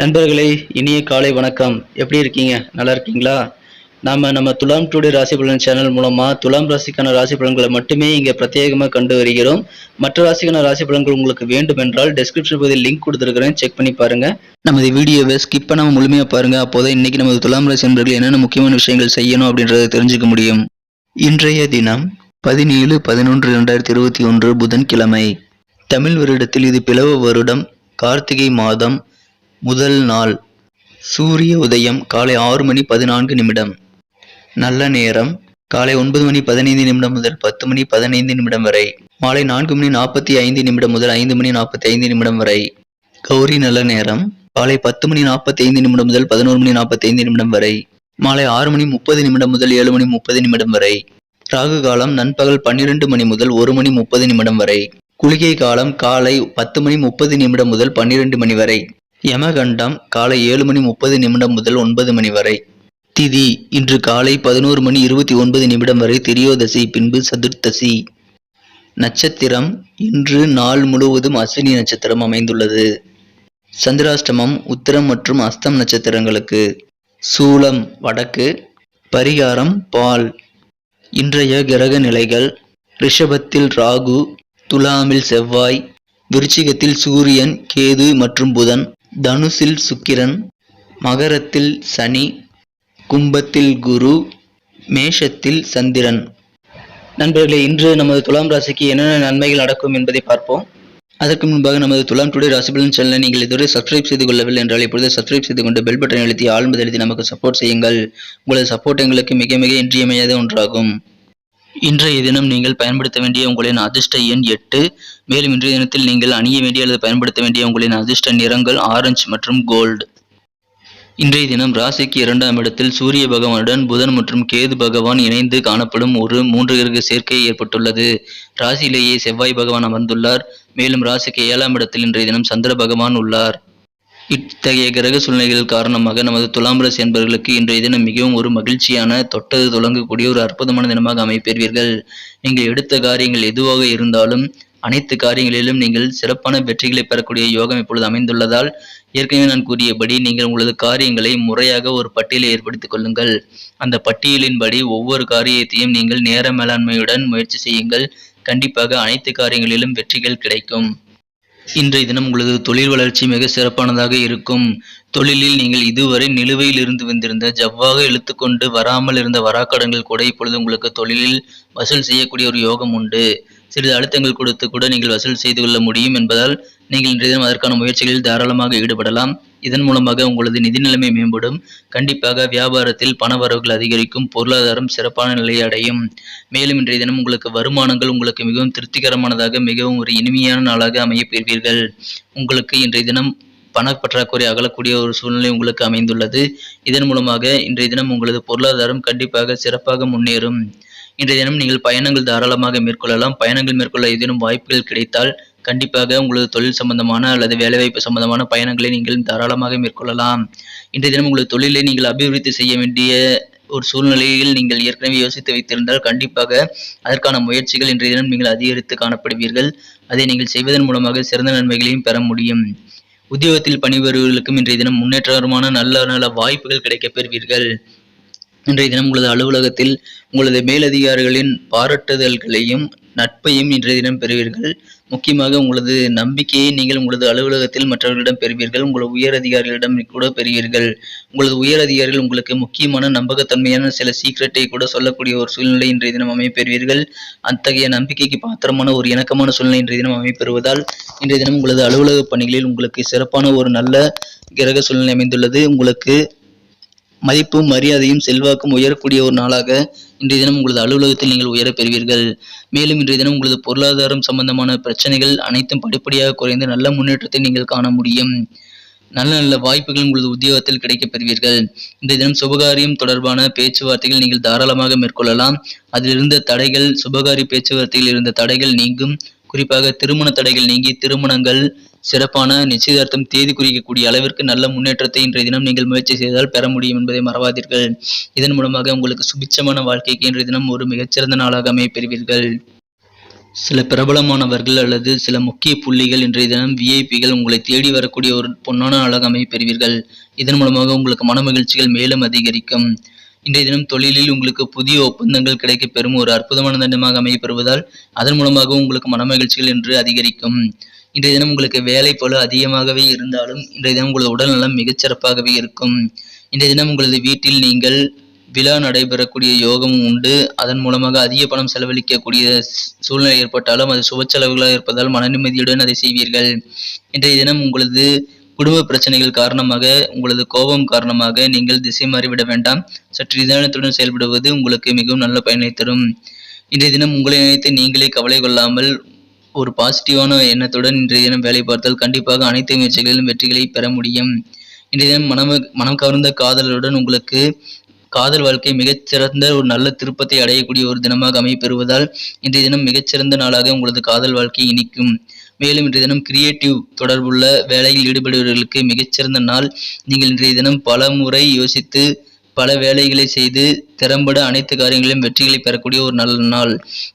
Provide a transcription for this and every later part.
நண்பர்களே இனிய காலை வணக்கம். எப்படி இருக்கீங்க? நல்லா இருக்கீங்களா? நாம நம்ம துலாம் டுடே ராசி பலன் சேனல் மூலமா துலாம் ராசிக்கான ராசி பலன்களை மட்டுமே இங்க பிரத்யேகமாக கண்டு வருகிறோம். மற்ற ராசிக்கான ராசி பலன்கள் உங்களுக்கு வேண்டும் என்றால் டெஸ்கிரிப்ஷன் பகுதியில் லிங்க் கொடுத்துருக்கிறேன். செக் பண்ணி பாருங்க. நமது வீடியோவை ஸ்கிப் பண்ணாமல் முழுமையாக பாருங்க. அப்போதான் இன்னைக்கு நமது துலாம் ராசி நண்பர்கள் என்னென்ன முக்கியமான விஷயங்கள் செய்யணும் அப்படின்றத தெரிஞ்சுக்க முடியும். இன்றைய தினம் பதினேழு பதினொன்று ரெண்டாயிரத்தி இருபத்தி ஒன்று புதன்கிழமை. தமிழ் வருடத்தில் இது பிளவ வருடம். கார்த்திகை மாதம். முதல் நாள். சூரிய உதயம் காலை ஆறு மணி பதினான்கு நிமிடம். நல்ல நேரம் காலை ஒன்பது மணி பதினைந்து நிமிடம் முதல் பத்து மணி பதினைந்து நிமிடம் வரை. மாலை நான்கு மணி நாற்பத்தி ஐந்து நிமிடம் முதல் ஐந்து மணி நாற்பத்தி ஐந்து நிமிடம் வரை. கௌரி நல்ல நேரம் காலை பத்து மணி நாற்பத்தி ஐந்து நிமிடம் முதல் பதினோரு மணி நாற்பத்தி ஐந்து நிமிடம் வரை. மாலை ஆறு மணி முப்பது நிமிடம் முதல் ஏழு மணி முப்பது நிமிடம் வரை. ராகு காலம் நண்பகல் பன்னிரண்டு மணி முதல் ஒரு மணி முப்பது நிமிடம் வரை. குளிகை காலம் காலை பத்து மணி முப்பது நிமிடம் முதல் பன்னிரண்டு மணி வரை. யமகண்டம் காலை ஏழு மணி முப்பது நிமிடம் முதல் ஒன்பது மணி வரை. திதி இன்று காலை பதினோரு மணி இருபத்தி ஒன்பது நிமிடம் வரை திரியோதசி பின்பு சதுர்த்தசி. நட்சத்திரம் இன்று நாள் முழுவதும் அஸ்வினி நட்சத்திரம் அமைந்துள்ளது. சந்திராஷ்டமம் உத்திரம் மற்றும் அஸ்தம் நட்சத்திரங்களுக்கு. சூலம் வடக்கு. பரிகாரம் பால். இன்றைய கிரக நிலைகள் ரிஷபத்தில் ராகு துலாமில் செவ்வாய் விருச்சிகத்தில் சூரியன் கேது மற்றும் புதன். தனுசில் சுக்கிரன் மகரத்தில் சனி கும்பத்தில் குரு மேஷத்தில் சந்திரன். நண்பர்களே இன்று நமது துலாம் ராசிக்கு என்னென்ன நன்மைகள் நடக்கும் என்பதை பார்ப்போம். அதற்கு முன்பாக நமது துலாம் டுடே ராசிபலன் சேனலை நீங்கள் இதுவரை சப்ஸ்கிரைப் செய்து கொள்ளவில்லை என்றால் இப்பொழுது சப்ஸ்கிரைப் செய்து கொண்டு பெல் பட்டன் எழுத்தி ஆழ்ந்து எழுதி நமக்கு சப்போர்ட் செய்யுங்கள். உங்களது சப்போர்ட் எங்களுக்கு மிக மிக இன்றியமையாத ஒன்றாகும். இன்றைய தினம் நீங்கள் பயன்படுத்த வேண்டிய உங்களின் அதிர்ஷ்ட எண் எட்டு. மேலும் இன்றைய தினத்தில் நீங்கள் அணிய வேண்டிய அல்லது பயன்படுத்த வேண்டிய உங்களின் அதிர்ஷ்ட நிறங்கள் ஆரஞ்சு மற்றும் கோல்டு. இன்றைய தினம் ராசிக்கு இரண்டாம் இடத்தில் சூரிய பகவானுடன் புதன் மற்றும் கேது பகவான் இணைந்து காணப்படும் ஒரு மூன்று கிரக சேர்க்கை ஏற்பட்டுள்ளது. ராசியிலேயே செவ்வாய் பகவான் அமர்ந்துள்ளார். மேலும் ராசிக்கு ஏழாம் இடத்தில் இன்றைய தினம் சந்திர பகவான் உள்ளார். இத்தகைய கிரக சூழ்நிலைகள் காரணமாக நமது துலாம் ராசி என்பவர்களுக்கு இன்றைய தினம் மிகவும் ஒரு மகிழ்ச்சியான தொட்டது தொடங்கக்கூடிய ஒரு அற்புதமான தினமாக அமைப்பெறுவீர்கள் நீங்கள் எடுத்த காரியங்கள் எதுவாக இருந்தாலும் அனைத்து காரியங்களிலும் நீங்கள் சிறப்பான வெற்றிகளை பெறக்கூடிய யோகம் இப்பொழுது அமைந்துள்ளதால் ஏற்கனவே நான் கூறியபடி நீங்கள் உங்களது காரியங்களை முறையாக ஒரு பட்டியலை ஏற்படுத்திக் கொள்ளுங்கள். அந்த பட்டியலின்படி ஒவ்வொரு காரியத்தையும் நீங்கள் நேர மேலாண்மையுடன் முயற்சி செய்யுங்கள். கண்டிப்பாக அனைத்து காரியங்களிலும் வெற்றிகள் கிடைக்கும். இன்றைய தினம் உங்களது தொழில் வளர்ச்சி மிக சிறப்பானதாக இருக்கும். தொழிலில் நீங்கள் இதுவரை நிலுவையில் இருந்து வந்திருந்த ஜவ்வாக இழுத்துக்கொண்டு வராமல் இருந்த வராக்கடன்கள் கூட இப்பொழுது உங்களுக்கு தொழிலில் வசூல் செய்யக்கூடிய ஒரு யோகம் உண்டு. சிறிது அழுத்தங்கள் கொடுத்து கூட நீங்கள் வசூல் செய்து கொள்ள முடியும் என்பதால் நீங்கள் இன்றைய தினம் அதற்கான முயற்சிகளில் தாராளமாக ஈடுபடலாம். இதன் மூலமாக உங்களது நிதி நிலைமை மேம்படும். கண்டிப்பாக வியாபாரத்தில் பண வரவுகள் அதிகரிக்கும். பொருளாதாரம் சிறப்பான நிலையை அடையும். மேலும் இன்றைய தினம் உங்களுக்கு வருமானங்கள் உங்களுக்கு மிகவும் திருப்திகரமானதாக மிகவும் ஒரு இனிமையான நாளாக அமையப் பெறுவீர்கள். உங்களுக்கு இன்றைய தினம் பண பற்றாக்குறை அகலக்கூடிய ஒரு சூழ்நிலை உங்களுக்கு அமைந்துள்ளது. இதன் மூலமாக இன்றைய தினம் உங்களது பொருளாதாரம் கண்டிப்பாக சிறப்பாக முன்னேறும். இன்றைய தினம் நீங்கள் பயணங்கள் தாராளமாக மேற்கொள்ளலாம். பயணங்கள் மேற்கொள்ள ஏதேனும் வாய்ப்புகள் கிடைத்தால் கண்டிப்பாக உங்களது தொழில் சம்பந்தமான அல்லது வேலைவாய்ப்பு சம்பந்தமான பயணங்களை நீங்கள் தாராளமாக மேற்கொள்ளலாம். இன்றைய தினம் உங்களது தொழிலை நீங்கள் அபிவிருத்தி செய்ய வேண்டிய ஒரு சூழ்நிலையில் நீங்கள் ஏற்கனவே யோசித்து வைத்திருந்தால் கண்டிப்பாக அதற்கான முயற்சிகள் இன்றைய தினம் நீங்கள் அதிகரித்து காணப்படுவீர்கள். அதை நீங்கள் செய்வதன் மூலமாக சிறந்த நன்மைகளையும் பெற முடியும். உத்தியோகத்தில் பணிபுரிவர்களுக்கும் இன்றைய தினம் முன்னேற்றகரமான நல்ல நல்ல வாய்ப்புகள் கிடைக்கப் பெறுவீர்கள். இன்றைய தினம் உங்களது அலுவலகத்தில் உங்களது மேலதிகாரிகளின் பாராட்டுதல்களையும் நட்பையும் இன்றைய தினம் பெறுவீர்கள். முக்கியமாக உங்களது நம்பிக்கையை நீங்கள் உங்களது அலுவலகத்தில் மற்றவர்களிடம் பெறுவீர்கள். உங்களது உயர் அதிகாரிகளிடம் கூட பெறுவீர்கள். உங்களது உயர் அதிகாரிகள் உங்களுக்கு முக்கியமான நம்பகத்தன்மையான சில சீக்ரெட்டை கூட சொல்லக்கூடிய ஒரு சூழ்நிலை இன்றைய தினம் அமைப்பெறுவீர்கள். அத்தகைய நம்பிக்கைக்கு பாத்திரமான ஒரு இணக்கமான சூழ்நிலை இன்றைய தினம் அமைப்பெறுவதால் இன்றைய தினம் உங்களது அலுவலக பணிகளில் உங்களுக்கு சிறப்பான ஒரு நல்ல கிரக சூழ்நிலை அமைந்துள்ளது. உங்களுக்கு மதிப்பும் மரியாதையும் செல்வாக்கும் உயரக்கூடிய ஒரு நாளாக இன்றைய தினம் உங்களது அலுவலகத்தில் நீங்கள் உயர பெறுவீர்கள். மேலும் இன்றைய தினம் உங்களது பொருளாதாரம் சம்பந்தமான பிரச்சனைகள் அனைத்தும் படிப்படியாக குறைந்து நல்ல முன்னேற்றத்தை நீங்கள் காண முடியும். நல்ல நல்ல வாய்ப்புகள் உங்களது உத்தியோகத்தில் கிடைக்கப் பெறுவீர்கள். இந்த தினம் சுபகாரியம் தொடர்பான பேச்சுவார்த்தைகள் நீங்கள் தாராளமாக மேற்கொள்ளலாம். அதில் இருந்த தடைகள் சுபகாரி பேச்சுவார்த்தையில் இருந்த தடைகள் நீங்கும். குறிப்பாக திருமண தடைகள் நீங்கி திருமணங்கள் சிறப்பான நிச்சயதார்த்தம் தேதி குறிக்கக்கூடிய அளவிற்கு நல்ல முன்னேற்றத்தை இன்றைய தினம் நீங்கள் முயற்சி செய்தால் பெற முடியும் என்பதை மறவாதீர்கள். இதன் மூலமாக உங்களுக்கு சுபிச்சமான வாழ்க்கைக்கு இன்றைய தினம் ஒரு மிகச்சிறந்த நாளாக அமையப்பெறுவீர்கள். சில பிரபலமானவர்கள் அல்லது சில முக்கிய புள்ளிகள் இன்றைய தினம் விஐபிகள் உங்களை தேடி வரக்கூடிய ஒரு பொன்னான நாளாக அமையப்பெறுவீர்கள். இதன் மூலமாக உங்களுக்கு மன மகிழ்ச்சிகள் மேலும் அதிகரிக்கும். இன்றைய தினம் தொழிலில் உங்களுக்கு புதிய ஒப்பந்தங்கள் கிடைக்கப்பெறும் ஒரு அற்புதமான தினமாக அமையப்பெறுவதால் அதன் மூலமாக உங்களுக்கு மன மகிழ்ச்சிகள் என்று அதிகரிக்கும். இன்றைய தினம் உங்களுக்கு வேலை பளு அதிகமாகவே இருந்தாலும் இன்றைய தினம் உங்களது உடல் நலம் மிகச்சிறப்பாகவே இருக்கும். இன்றைய தினம் உங்களது வீட்டில் நீங்கள் விழா நடைபெறக்கூடிய யோகமும் உண்டு. அதன் மூலமாக அதிக பணம் செலவழிக்கக்கூடிய சூழ்நிலை ஏற்பட்டாலும் அது சுப செலவுகளாக இருப்பதால் மன நிம்மதியுடன் அதை செய்வீர்கள். இன்றைய தினம் உங்களது குடும்ப பிரச்சனைகள் காரணமாக உங்களது கோபம் காரணமாக நீங்கள் திசை மாறிவிட வேண்டாம். சற்று நிதானத்துடன் செயல்படுவது உங்களுக்கு மிகவும் நல்ல பயனை தரும். இன்றைய தினம் உங்களை நினைத்து நீங்களே கவலை கொள்ளாமல் ஒரு பாசிட்டிவான எண்ணத்துடன் இன்றைய தினம் வேலை பார்த்தால் கண்டிப்பாக அனைத்து முயற்சிகளிலும் வெற்றிகளை பெற முடியும். இன்றைய தினம் மனம் மனம் கவர்ந்த காதலருடன் உங்களுக்கு காதல் வாழ்க்கை மிகச்சிறந்த ஒரு நல்ல திருப்பத்தை அடையக்கூடிய ஒரு தினமாக அமைப்பெறுவதால் இன்றைய தினம் மிகச்சிறந்த நாளாக உங்களது காதல் வாழ்க்கை இனிக்கும். மேலும் இன்றைய தினம் கிரியேட்டிவ் தொடர்புள்ள வேலையில் ஈடுபடுபவர்களுக்கு மிகச்சிறந்த நாள். நீங்கள் இன்றைய தினம் பல முறை யோசித்து பல வேலைகளை செய்து திறம்பட அனைத்து காரியங்களிலும் வெற்றிகளை பெறக்கூடிய ஒரு நல்ல நாள்.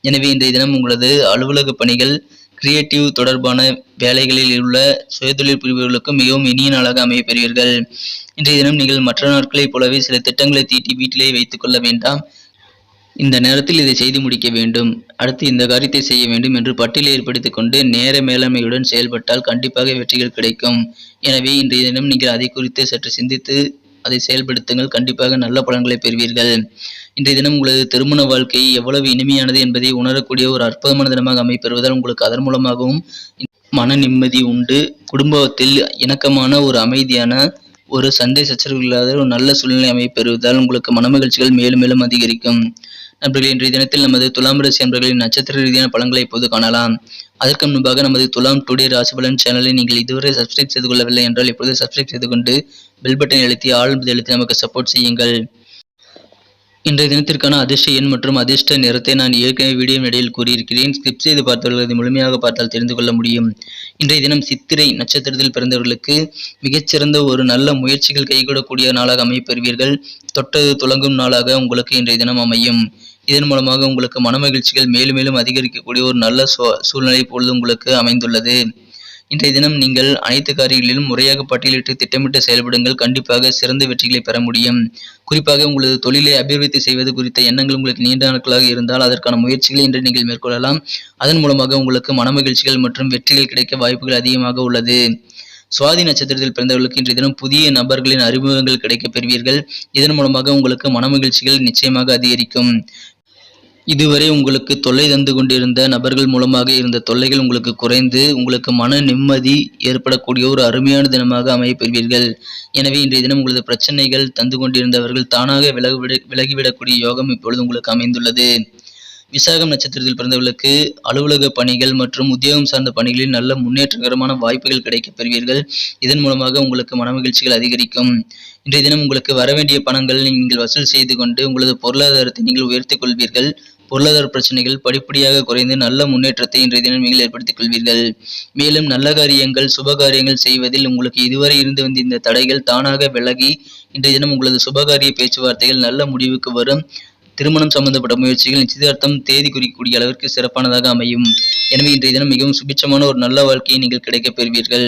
எனவே இன்றைய தினம் உங்களது அலுவலக பணிகள் கிரியேட்டிவ் தொடர்பான வேலைகளில் உள்ள சுயதொழில் புரிபவர்களுக்கு மிகவும் இனிய நாளாக அமைய பெறுவீர்கள் இன்றைய தினம் நீங்கள் மற்ற நாட்களைப் போலவே சில திட்டங்களை தீட்டி வீட்டிலே வைத்துக் கொள்ள வேண்டாம். இந்த நேரத்தில் இதை செய்து முடிக்க வேண்டும். அடுத்து இந்த காரியத்தை செய்ய வேண்டும் என்று பட்டியலை ஏற்படுத்திக் கொண்டு நேர மேலாண்மையுடன் செயல்பட்டால் கண்டிப்பாக வெற்றிகள் கிடைக்கும். எனவே இன்றைய தினம் நீங்கள் அதை குறித்து சற்று சிந்தித்து அதை செயல்படுத்துங்கள். கண்டிப்பாக நல்ல பலன்களை பெறுவீர்கள். இன்றைய தினம் உங்களது திருமண வாழ்க்கை எவ்வளவு இனிமையானது என்பதை உணரக்கூடிய ஒரு அற்புதமான தினமாக அமைப்பெறுவதால் உங்களுக்கு அதன் மூலமாகவும் மன நிம்மதி உண்டு. குடும்பத்தில் இணக்கமான ஒரு அமைதியான ஒரு சண்டை சச்சரவு இல்லாத ஒரு நல்ல சூழ்நிலை அமைப்பெறுவதால் உங்களுக்கு மனமகிழ்ச்சிகள் மேலும் மேலும் அதிகரிக்கும். நண்பர்களே இன்றைய தினத்தில் நமது துலாம் ராசி நண்பர்களின் நட்சத்திர ரீதியான பலன்களை இப்போது காணலாம். அதற்கு முன்பாக நமது துலாம் டுடே ராசி பலன் சேனலை நீங்கள் இதுவரை சப்ஸ்கிரைப் செய்து கொள்ளவில்லை என்றால் இப்போது சப்ஸ்கிரைப் செய்து கொண்டு பெல் பட்டனை அழுத்தி ஆல் அழுத்தி நமக்கு சப்போர்ட் செய்யுங்கள். இன்றைய தினத்திற்கான அதிர்ஷ்ட எண் மற்றும் அதிர்ஷ்ட நிறத்தை நான் ஏற்கனவே வீடியோ இடையில் கூறியிருக்கிறேன். ஸ்கிரிப் செய்து பார்த்தவர்கள் அதை முழுமையாக பார்த்தால் தெரிந்து கொள்ள முடியும். இன்றைய தினம் சித்திரை நட்சத்திரத்தில் பிறந்தவர்களுக்கு மிகச்சிறந்த ஒரு நல்ல முயற்சிகள் கைகூடக்கூடிய நாளாக அமைப்பெறுவீர்கள் தொட்டது துலங்கும் நாளாக உங்களுக்கு இன்றைய தினம் அமையும். இதன் மூலமாக உங்களுக்கு மனமகிழ்ச்சிகள் மேலும் மேலும் அதிகரிக்கக்கூடிய ஒரு நல்ல சூழ்நிலை பொழுது உங்களுக்கு அமைந்துள்ளது. இன்றைய தினம் நீங்கள் அனைத்து காரியங்களிலும் முறையாக பட்டியலிட்டு திட்டமிட்டு செயல்படுங்கள். கண்டிப்பாக சிறந்த வெற்றிகளை பெற முடியும். குறிப்பாக உங்களது தொழிலை அபிவிருத்தி செய்வது குறித்த எண்ணங்கள் உங்களுக்கு நீண்ட நாட்களாக இருந்தால் அதற்கான முயற்சிகளை இன்று நீங்கள் மேற்கொள்ளலாம். அதன் மூலமாக உங்களுக்கு மனமகிழ்ச்சிகள் மற்றும் வெற்றிகள் கிடைக்க வாய்ப்புகள் அதிகமாக உள்ளது. சுவாதி நட்சத்திரத்தில் பிறந்தவர்களுக்கு இன்றைய தினம் புதிய நபர்களின் அறிமுகங்கள் கிடைக்கப் பெறுவீர்கள். இதன் மூலமாக உங்களுக்கு மனமகிழ்ச்சிகள் நிச்சயமாக அதிகரிக்கும். இதுவரை உங்களுக்கு தொல்லை தந்து கொண்டிருந்த நபர்கள் மூலமாக இருந்த தொல்லைகள் உங்களுக்கு குறைந்து உங்களுக்கு மன நிம்மதி ஏற்படக்கூடிய ஒரு அருமையான தினமாக அமையப்பெறுவீர்கள் எனவே இன்றைய தினம் உங்களது பிரச்சனைகள் தந்து கொண்டிருந்தவர்கள் தானாக விலகிவிட விலகிவிடக்கூடிய யோகம் இப்பொழுது உங்களுக்கு அமைந்துள்ளது. விசாகம் நட்சத்திரத்தில் பிறந்தவர்களுக்கு அலுவலக பணிகள் மற்றும் உத்தியோகம் சார்ந்த பணிகளில் நல்ல முன்னேற்றகரமான வாய்ப்புகள் கிடைக்கப் பெறுவீர்கள். இதன் மூலமாக உங்களுக்கு மனமகிழ்ச்சிகள் அதிகரிக்கும். இன்றைய தினம் உங்களுக்கு வரவேண்டிய பணங்கள் நீங்கள் வசூல் செய்து கொண்டு உங்களது பொருளாதாரத்தை நீங்கள் உயர்த்திக் கொள்வீர்கள். பொருளாதார பிரச்சனைகள் படிப்படியாக குறைந்து நல்ல முன்னேற்றத்தை இன்றைய தினம் நீங்கள் ஏற்படுத்திக் கொள்வீர்கள். மேலும் நல்ல காரியங்கள் சுப காரியங்கள் செய்வதில் உங்களுக்கு இதுவரை இருந்து வந்த இந்த தடைகள் தானாக விலகி இன்றைய தினம் உங்களது சுபகாரிய பேச்சுவார்த்தைகள் நல்ல முடிவுக்கு வரும். திருமணம் சம்பந்தப்பட்ட முயற்சிகள் நிச்சயதார்த்தம் தேதி குறிக்கக்கூடிய அளவிற்கு சிறப்பானதாக அமையும். எனவே இன்றைய தினம் மிகவும் சுபிட்சமான ஒரு நல்ல வாழ்க்கையை நீங்கள் கிடைக்கப் பெறுவீர்கள்.